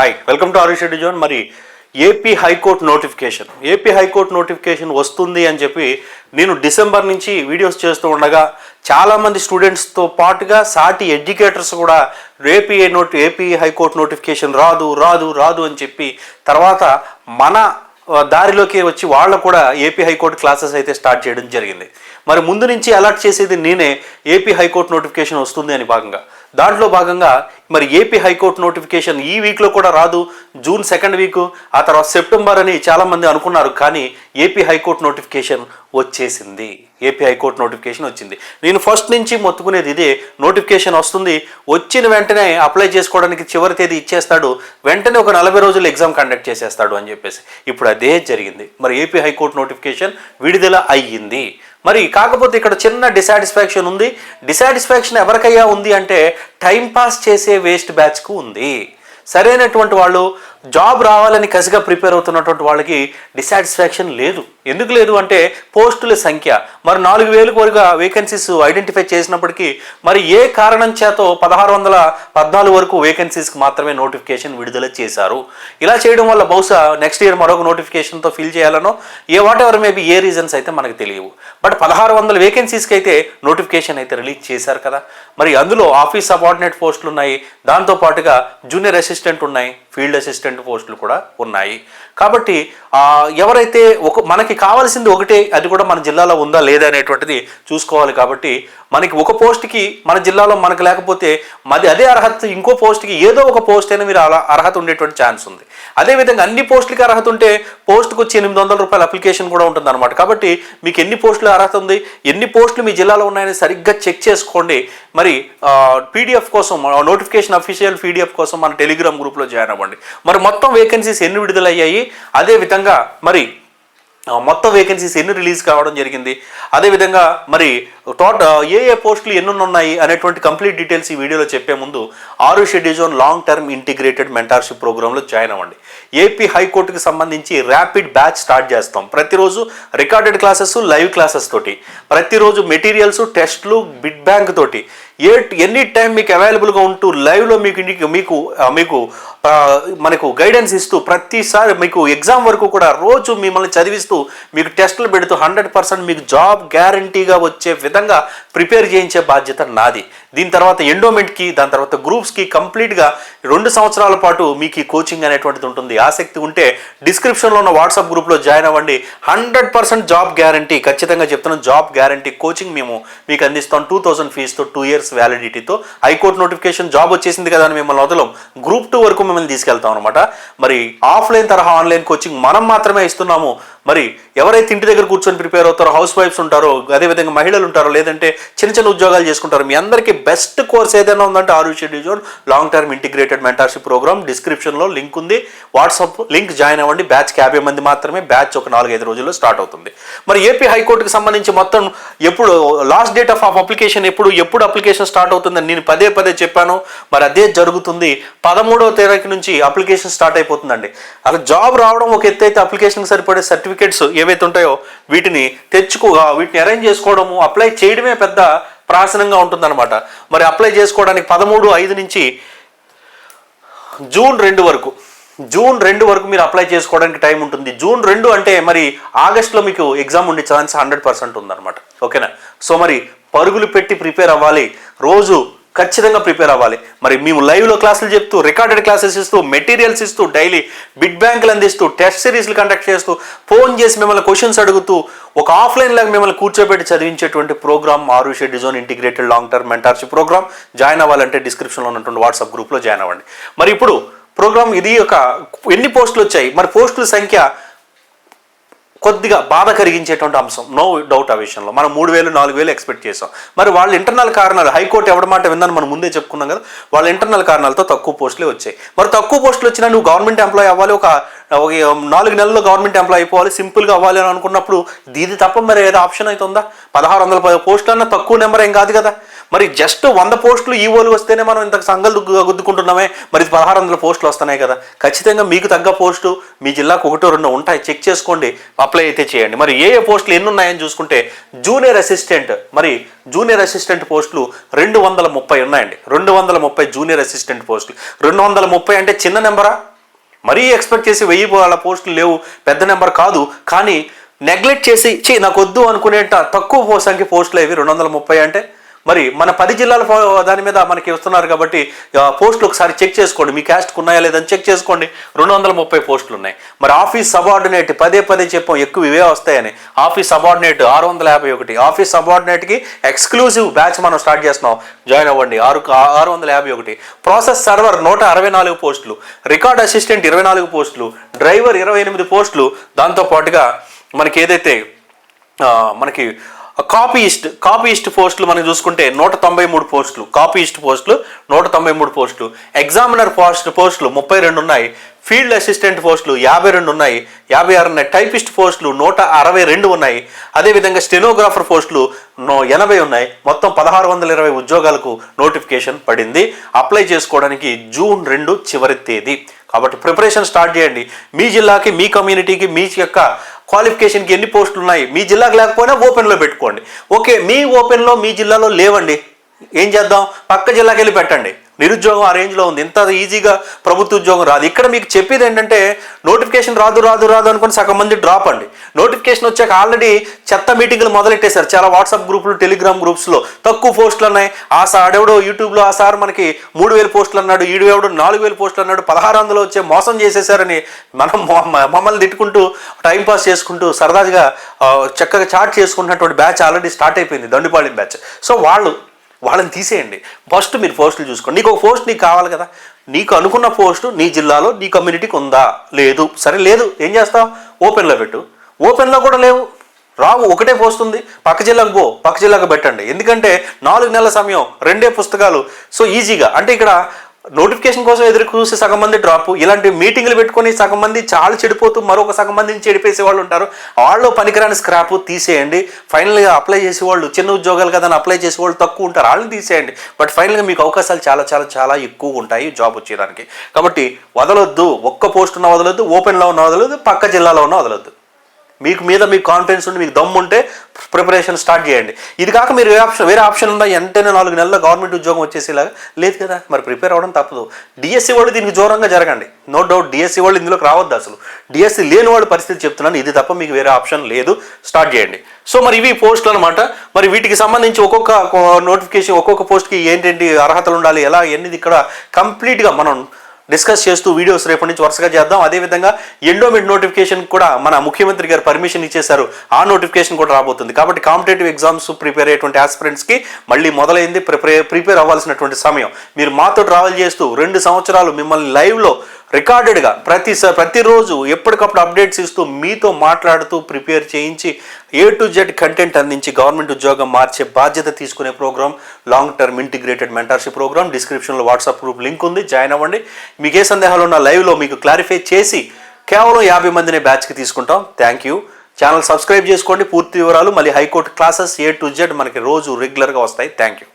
Hi welcome to Aarush Reddy zone మరి AP high court notification AP high court notification వస్తుంది అని చెప్పి నేను డిసెంబర్ నుంచి వీడియోస్ చేస్తూ ఉండగా చాలామంది స్టూడెంట్స్తో పాటుగా సాటి ఎడ్యుకేటర్స్ కూడా ఏపీ నోటి ఏపీ హైకోర్టు నోటిఫికేషన్ రాదు రాదు రాదు అని చెప్పి తర్వాత మన దారిలోకి వచ్చి వాళ్ళు కూడా ఏపీ హైకోర్టు క్లాసెస్ అయితే స్టార్ట్ చేయడం జరిగింది. మరి ముందు నుంచి అలర్ట్ చేసేది నేనే ఏపీ హైకోర్టు నోటిఫికేషన్ వస్తుంది అని భాగంగా. దాంట్లో భాగంగా మరి ఏపీ హైకోర్టు నోటిఫికేషన్ ఈ వీక్లో కూడా రాదు జూన్ సెకండ్ వీక్ ఆ తర్వాత సెప్టెంబర్ అని చాలామంది అనుకున్నారు కానీ ఏపీ హైకోర్టు నోటిఫికేషన్ వచ్చేసింది. ఏపీ హైకోర్టు నోటిఫికేషన్ వచ్చింది. నేను ఫస్ట్ నుంచి మొత్తుకునేది ఇదే నోటిఫికేషన్ వస్తుంది వచ్చిన వెంటనే అప్లై చేసుకోవడానికి చివరి తేదీ ఇచ్చేస్తాడు వెంటనే ఒక నలభై రోజులు ఎగ్జామ్ కండక్ట్ చేసేస్తాడు అని చెప్పేసి. ఇప్పుడు అదే జరిగింది. మరి ఏపీ హైకోర్టు నోటిఫికేషన్ విడుదల అయ్యింది. మరి కాకపోతే ఇక్కడ చిన్న డిసాటిస్ఫాక్షన్ ఉంది. డిసాటిస్ఫాక్షన్ ఎవరికయ్యా ఉంది అంటే టైం పాస్ చేసే వేస్ట్ బ్యాచ్కు ఉంది. సరైనటువంటి వాళ్ళు జాబ్ రావాలని కసిగా ప్రిపేర్ అవుతున్నటువంటి వాళ్ళకి డిసాటిస్ఫాక్షన్ లేదు. ఎందుకు లేదు అంటే పోస్టుల సంఖ్య. మరి నాలుగు వేలకు వరకు వేకెన్సీస్ ఐడెంటిఫై చేసినప్పటికీ మరి ఏ కారణం చేతో పదహారు వందల పద్నాలుగు వరకు వేకెన్సీస్కి మాత్రమే నోటిఫికేషన్ విడుదల చేశారు? ఇలా చేయడం వల్ల బహుశా నెక్స్ట్ ఇయర్ మరొక నోటిఫికేషన్తో ఫిల్ చేయాలనో ఏ వాట్ ఎవర్ మేబీ ఏ రీజన్స్ అయితే మనకు తెలియవు. బట్ పదహారు వందల వేకెన్సీస్కి అయితే నోటిఫికేషన్ అయితే రిలీజ్ చేశారు కదా. మరి అందులో ఆఫీస్ సబార్డినేట్ పోస్టులు ఉన్నాయి. దాంతో పాటుగా జూనియర్ అసిస్టెంట్ ఉన్నాయి. ఫీల్డ్ అసిస్టెంట్ పోస్టులు కూడా ఉన్నాయి. కాబట్టి ఎవరైతే ఒక మనకి కావాల్సింది ఒకటే అది కూడా మన జిల్లాలో ఉందా లేదా అనేటువంటిది చూసుకోవాలి కాబట్టి మనకి ఒక పోస్ట్కి మన జిల్లాలో మనకు లేకపోతే మరి అదే అర్హత ఇంకో పోస్ట్కి ఏదో ఒక పోస్ట్ అయినా మీరు అలా అర్హత ఉండేటువంటి ఛాన్స్ ఉంది. అదేవిధంగా అన్ని పోస్టులకి అర్హత ఉంటే పోస్ట్కి వచ్చి ఎనిమిది వందల రూపాయల అప్లికేషన్ కూడా ఉంటుంది అనమాట కాబట్టి మీకు ఎన్ని పోస్టులు అర్హత ఉంది ఎన్ని పోస్టులు మీ జిల్లాలో ఉన్నాయని సరిగ్గా చెక్ చేసుకోండి. మరి పీడిఎఫ్ కోసం నోటిఫికేషన్ అఫీషియల్ పీడిఎఫ్ కోసం మన టెలిగ్రామ్ గ్రూప్లో జాయిన్ అవ్వండి. మరి మొత్తం వేకెన్సీస్ ఎన్ని విడుదలయ్యాయి? అదే విధంగా మరి మొత్తం వేకెన్సీస్ ఎన్ని రిలీజ్ కావడం జరిగింది? అదేవిధంగా మరి టోటల్ ఏ ఏ పోస్టులు ఎన్ని ఉన్నాయి అనేటువంటి కంప్లీట్ డీటెయిల్స్ ఈ వీడియోలో చెప్పే ముందు ఆరు schedule long term integrated mentorship ప్రోగ్రాంలో జాయిన్ అవ్వండి. ఏపీ హైకోర్టుకి సంబంధించి ర్యాపిడ్ బ్యాచ్ స్టార్ట్ చేస్తాం. ప్రతిరోజు రికార్డెడ్ క్లాసెస్ లైవ్ క్లాసెస్ తోటి. ప్రతిరోజు మెటీరియల్స్ టెస్ట్లు బిడ్ బ్యాంక్ తోటి. ఏ ఎనీ టైం మీకు అవైలబుల్గా ఉంటూ లైవ్లో మీకు మీకు మీకు మనకు గైడెన్స్ ఇస్తూ ప్రతిసారి మీకు ఎగ్జామ్ వరకు కూడా రోజు మిమ్మల్ని చదివిస్తూ మీకు టెస్టులు పెడుతూ హండ్రెడ్ పర్సెంట్ మీకు జాబ్ గ్యారంటీగా వచ్చే విధంగా ప్రిపేర్ చేయించే బాధ్యత నాది. దీని తర్వాత ఎండోమెంట్కి దాని తర్వాత గ్రూప్స్కి కంప్లీట్గా రెండు సంవత్సరాల పాటు మీకు ఈ కోచింగ్ అనేటువంటిది ఉంటుంది. ఆసక్తి ఉంటే డిస్క్రిప్షన్లో ఉన్న వాట్సాప్ గ్రూప్లో జాయిన్ అవ్వండి. హండ్రెడ్ పర్సెంట్ జాబ్ గ్యారంటీ ఖచ్చితంగా చెప్తున్నాం జాబ్ గ్యారంటీ కోచింగ్ మేము మీకు అందిస్తాం. టూ థౌసండ్ ఫీజుతో టూ ఇయర్స్ వ్యాలిడిటీతో హైకోర్టు నోటిఫికేషన్ జాబ్ వచ్చేసింది కదా అని మిమ్మల్ని వదలం. గ్రూప్ టూ వరకు మిమ్మల్ని తీసుకెళ్తాం అనమాట మరి ఆఫ్లైన్ తరహా ఆన్లైన్ కోచింగ్ మనం మాత్రమే ఇస్తున్నాము. మరి ఎవరైతే ఇంటి దగ్గర కూర్చొని ప్రిపేర్ అవుతారో హౌస్ వైఫ్స్ ఉంటారో అదేవిధంగా మహిళలు ఉంటారో లేదంటే చిన్న చిన్న ఉద్యోగాలు చేసుకుంటారు మీ అందరికీ బెస్ట్ కోర్స్ ఏదైనా ఉందంటే ఆరు schedule long term integrated mentorship program డిస్క్రిప్షన్లో లింక్ ఉంది. వాట్సాప్ లింక్ జాయిన్ అవ్వండి. బ్యాచ్కి యాభై మంది మాత్రమే బ్యాచ్ ఒక నాలుగైదు రోజుల్లో స్టార్ట్ అవుతుంది. మరి ఏపీ హైకోర్టుకి సంబంధించి మొత్తం ఎప్పుడు లాస్ట్ డేట్ ఆఫ్ అప్లికేషన్ ఎప్పుడు ఎప్పుడు అప్లికేషన్ స్టార్ట్ అవుతుందని నేను పదే పదే చెప్పాను. మరి అదే జరుగుతుంది. పదమూడవ తేదీ నుంచి అప్లికేషన్ స్టార్ట్ అయిపోతుందండి. అలా జాబ్ రావడం ఒక ఎత్తు అయితే అప్లికేషన్కి సరిపడే సర్టిఫికేట్స్ ఏవైతే ఉంటాయో వీటిని తెచ్చుకోగా వీటిని అరేంజ్ చేసుకోవడము అప్లై చేయడమే పెద్ద ప్రాసనంగా ఉంటుందన్నమాట. మరి అప్లై చేసుకోవడానికి పదమూడు ఐదు నుంచి జూన్ రెండు వరకు జూన్ రెండు వరకు మీరు అప్లై చేసుకోవడానికి టైం ఉంటుంది. జూన్ రెండు అంటే మరి ఆగస్ట్లో మీకు ఎగ్జామ్ ఉండే ఛాన్స్ హండ్రెడ్ పర్సెంట్ ఉందన్నమాట. ఓకేనా? సో మరి పరుగులు పెట్టి ప్రిపేర్ అవ్వాలి. రోజు ఖచ్చితంగా ప్రిపేర్ అవ్వాలి. మరి మేము లైవ్లో క్లాసులు చెప్తూ రికార్డెడ్ క్లాసెస్ ఇస్తూ మెటీరియల్స్ ఇస్తూ డైలీ బిడ్ బ్యాంకులు అందిస్తూ టెస్ట్ సిరీస్లు కండక్ట్ చేస్తూ ఫోన్ చేసి మిమ్మల్ని క్వశ్చన్స్ అడుగుతూ ఒక ఆఫ్లైన్ లాగా మిమ్మల్ని కూర్చోబెట్టి చదివించేటువంటి ప్రోగ్రామ్ ఆరుషే disown integrated long term mentorship program. Join అవ్వాలంటే డిస్క్రిప్షన్లో ఉన్నటువంటి వాట్సాప్ గ్రూప్లో జాయిన్ అవ్వండి. మరి ఇప్పుడు ప్రోగ్రామ్ ఇది ఒక ఎన్ని పోస్టులు వచ్చాయి? మరి పోస్టుల సంఖ్య కొద్దిగా బాధ కలిగించేటువంటి అంశం. నో డౌట్ ఆ విషయంలో. మనం మూడు వేలు నాలుగు వేలు ఎక్స్పెక్ట్ చేసాం మరి వాళ్ళ ఇంటర్నల్ కారణాలు హైకోర్టు ఎవడ మాట విందని మనం ముందే చెప్పుకున్నాం కదా వాళ్ళ ఇంటర్నల్ కారణాలతో తక్కువ పోస్టులే వచ్చాయి. మరి తక్కువ పోస్టులు వచ్చినా నువ్వు గవర్నమెంట్ ఎంప్లాయ్ అవ్వాలి ఒక నాలుగు నెలల్లో గవర్నమెంట్ ఎంప్లాయ్ అయిపోవాలి సింపుల్గా అవ్వాలి అని అనుకున్నప్పుడు దీది తప్ప మరి ఏదో ఆప్షన్ అయితే ఉందా పదహారు వందల పది పోస్టులు అన్న తక్కువ నెంబర్ ఏం కాదు కదా. మరి జస్ట్ వంద పోస్టులు ఈవోలు వస్తేనే మనం ఇంత సంఘాలు గుద్దుకుంటున్నామే. మరి పదహారు వందల పోస్టులు వస్తున్నాయి కదా. ఖచ్చితంగా మీకు తగ్గ పోస్టు మీ జిల్లాకు ఒకటో రెండు ఉంటాయి. చెక్ చేసుకోండి అప్లై అయితే చేయండి. మరి ఏ ఏ పోస్టులు ఎన్ని ఉన్నాయని చూసుకుంటే జూనియర్ అసిస్టెంట్ మరి జూనియర్ అసిస్టెంట్ పోస్టులు రెండు వందల ముప్పై ఉన్నాయండి. రెండు వందల ముప్పై జూనియర్ అసిస్టెంట్ పోస్టులు. రెండు వందల ముప్పై అంటే చిన్న నెంబరా? మరీ ఎక్స్పెక్ట్ చేసి వెయ్యి వాళ్ళ పోస్టులు లేవు. పెద్ద నెంబర్ కాదు. కానీ నెగ్లెక్ట్ చేసి చీ నాకు వద్దు అనుకునేట తక్కువ సంఖ్య పోస్టులు ఇవి రెండు వందల ముప్పై అంటే? మరి మన పది జిల్లాల దాని మీద మనకి వస్తున్నారు కాబట్టి పోస్టులు ఒకసారి చెక్ చేసుకోండి. మీ క్యాస్ట్కి ఉన్నాయా లేదని చెక్ చేసుకోండి. రెండు వందల ముప్పై పోస్టులు ఉన్నాయి. మరి ఆఫీస్ సబార్డినేట్ పదే పదే చెప్పాం ఎక్కువ ఇవే వస్తాయని. ఆఫీస్ సబార్డినేట్ ఆరు వందల యాభై ఒకటి. ఆఫీస్ సబార్డినేట్కి ఎక్స్క్లూజివ్ బ్యాచ్ మనం స్టార్ట్ చేస్తున్నాం. జాయిన్ అవ్వండి. ఆరు ఆరు వందల యాభై ఒకటి. ప్రాసెస్ సర్వర్ నూట అరవై నాలుగు పోస్టులు. రికార్డ్ అసిస్టెంట్ ఇరవై నాలుగు పోస్టులు. డ్రైవర్ ఇరవై ఎనిమిది పోస్టులు. దాంతో పాటుగా మనకి ఏదైతే మనకి కాపీయిస్ట్ కాపీయిస్ట్ పోస్టులు మనం చూసుకుంటే నూట తొంభై మూడు పోస్టులు కాపీయిస్ట్ పోస్టులు నూట తొంభై మూడు పోస్టులు. ఎగ్జామినర్ పోస్ట్ పోస్టులు ముప్పై రెండు ఉన్నాయి. ఫీల్డ్ అసిస్టెంట్ పోస్టులు యాభై రెండు ఉన్నాయి యాభై ఆరు ఉన్నాయి టైపిస్ట్ పోస్టులు నూట అరవై రెండు ఉన్నాయి. అదేవిధంగా స్టెనోగ్రాఫర్ పోస్టులు నో ఎనభై ఉన్నాయి. మొత్తం పదహారు వందల ఇరవై ఉద్యోగాలకు నోటిఫికేషన్ పడింది. అప్లై చేసుకోవడానికి జూన్ రెండు చివరి తేదీ. కాబట్టి ప్రిపరేషన్ స్టార్ట్ చేయండి. మీ జిల్లాకి మీ కమ్యూనిటీకి మీ యొక్క క్వాలిఫికేషన్కి ఎన్ని పోస్టులు ఉన్నాయి? మీ జిల్లాకు లేకపోయినా ఓపెన్లో పెట్టుకోండి. ఓకే మీ ఓపెన్లో మీ జిల్లాలో లేవండి. ఏం చేద్దాం? పక్క జిల్లాకి వెళ్ళి పెట్టండి. నిరుద్యోగం ఆ రేంజ్లో ఉంది. ఇంత ఈజీగా ప్రభుత్వ ఉద్యోగం రాదు. ఇక్కడ మీకు చెప్పేది ఏంటంటే నోటిఫికేషన్ రాదు రాదు రాదు అనుకుని సగం మంది డ్రాప్ అండి. నోటిఫికేషన్ వచ్చాక ఆల్రెడీ చెత్త మీటింగ్లు మొదలెట్టేశారు. చాలా వాట్సాప్ గ్రూపులు టెలిగ్రామ్ గ్రూప్స్లో తక్కువ పోస్టులు ఉన్నాయి ఆ సార్ ఎవడో యూట్యూబ్లో ఆ సార్ మనకి మూడు వేలు పోస్టులు అన్నాడు ఈడు ఎవడో నాలుగు వేలు పోస్టులు అన్నాడు పదహారు వందలు వచ్చే మోసం చేసేసారని మనం మమ్మల్ని తిట్టుకుంటూ టైంపాస్ చేసుకుంటూ సరదాగా చక్కగా చాట్ చేసుకున్నటువంటి బ్యాచ్ ఆల్రెడీ స్టార్ట్ అయిపోయింది. దండుపాళెం బ్యాచ్ సో వాళ్ళు వాళ్ళని తీసేయండి. ఫస్ట్ మీరు పోస్టులు చూసుకోండి. నీకు ఒక పోస్ట్ నీకు కావాలి కదా. నీకు అనుకున్న పోస్టు నీ జిల్లాలో నీ కమ్యూనిటీకి ఉందా? లేదు. సరే లేదు. ఏం చేస్తావు? ఓపెన్లో పెట్టు. ఓపెన్లో కూడా లేవు. రావు. ఒకటే పోస్ట్ ఉంది. పక్క జిల్లాకు పో. పక్క జిల్లాకు పెట్టండి. ఎందుకంటే నాలుగు నెలల సమయం రెండే పుస్తకాలు. సో ఈజీగా అంటే ఇక్కడ నోటిఫికేషన్ కోసం ఎదురు చూసి సగం మంది డ్రాప్ ఇలాంటి మీటింగ్లు పెట్టుకొని సగం మంది చాలా చెడిపోతూ మరొక సగం మందిని చెడిపేసే వాళ్ళు ఉంటారు. వాళ్ళు పనికిరాని స్క్రాప్ తీసేయండి. ఫైనల్గా అప్లై చేసే వాళ్ళు చిన్న ఉద్యోగాలు కదా అని అప్లై చేసే వాళ్ళు తక్కువ ఉంటారు. వాళ్ళని తీసేయండి. బట్ ఫైనల్గా మీకు అవకాశాలు చాలా చాలా చాలా ఎక్కువ ఉంటాయి జాబ్ వచ్చేదానికి. కాబట్టి వదలొద్దు. ఒక్క పోస్ట్ ఉన్న వదలొద్దు. ఓపెన్లో ఉన్న వదలొద్దు. పక్క జిల్లాలో ఉన్న వదలొద్దు. మీకు మీద మీకు కాన్ఫిడెన్స్ ఉండి మీకు దమ్ము ఉంటే ప్రిపరేషన్ స్టార్ట్ చేయండి. ఇది కాక మీరు ఏ ఆప్షన్ వేరే ఆప్షన్ ఉందా ఎంతైనా నాలుగు నెలల గవర్నమెంట్ ఉద్యోగం వచ్చేసేలాగా. లేదు కదా మరి ప్రిపేర్ అవ్వడం తప్పదు. డిఎస్సి వాళ్ళు దీనికి జోరంగా జరగండి. నో డౌట్ డిఎస్సి వాళ్ళు ఇందులోకి రావద్దు అసలు. డిఎస్సి లేని వాళ్ళ పరిస్థితి చెప్తున్నాను. ఇది తప్ప మీకు వేరే ఆప్షన్ లేదు. స్టార్ట్ చేయండి. సో మరి ఇవి పోస్టులు అనమాట మరి వీటికి సంబంధించి ఒక్కొక్క నోటిఫికేషన్ ఒక్కొక్క పోస్ట్కి ఏంటంటి అర్హతలు ఉండాలి ఎలా ఎన్నిది ఇక్కడ కంప్లీట్గా మనం డిస్కస్ చేస్తూ వీడియోస్ రేపటి నుంచి వరుసగా చేద్దాం. అదేవిధంగా ఎండోమెంట్ నోటిఫికేషన్ కూడా మన ముఖ్యమంత్రి గారు పర్మిషన్ ఇచ్చేశారు. ఆ నోటిఫికేషన్ కూడా రాబోతుంది. కాబట్టి కాంపిటేటివ్ ఎగ్జామ్స్ ప్రిపేర్ అయ్యేటువంటి ఆస్పిరెంట్స్కి మళ్ళీ మొదలైంది ప్రిపేర్ ప్రిపేర్ అవ్వాల్సినటువంటి సమయం. మీరు మాతో ట్రావెల్ చేస్తూ రెండు సంవత్సరాలు మిమ్మల్ని లైవ్లో రికార్డెడ్గా ప్రతి ప్రతిరోజు ఎప్పటికప్పుడు అప్డేట్స్ ఇస్తూ మీతో మాట్లాడుతూ ప్రిపేర్ చేయించి ఏ టు జెడ్ కంటెంట్ అందించి గవర్నమెంట్ ఉద్యోగం మార్చే బాధ్యత తీసుకునే program long term integrated mentorship program డిస్క్రిప్షన్లో వాట్సాప్ గ్రూప్ లింక్ ఉంది. జాయిన్ అవ్వండి. మీకు ఏ సందేహాలు ఉన్న లైవ్లో మీకు క్లారిఫై చేసి కేవలం యాభై మందిని బ్యాచ్కి తీసుకుంటాం. Thank you. ఛానల్ సబ్స్క్రైబ్ చేసుకోండి. పూర్తి వివరాలు మళ్ళీ high court classes A to Z మనకి రోజు రెగ్యులర్గా వస్తాయి. Thank you.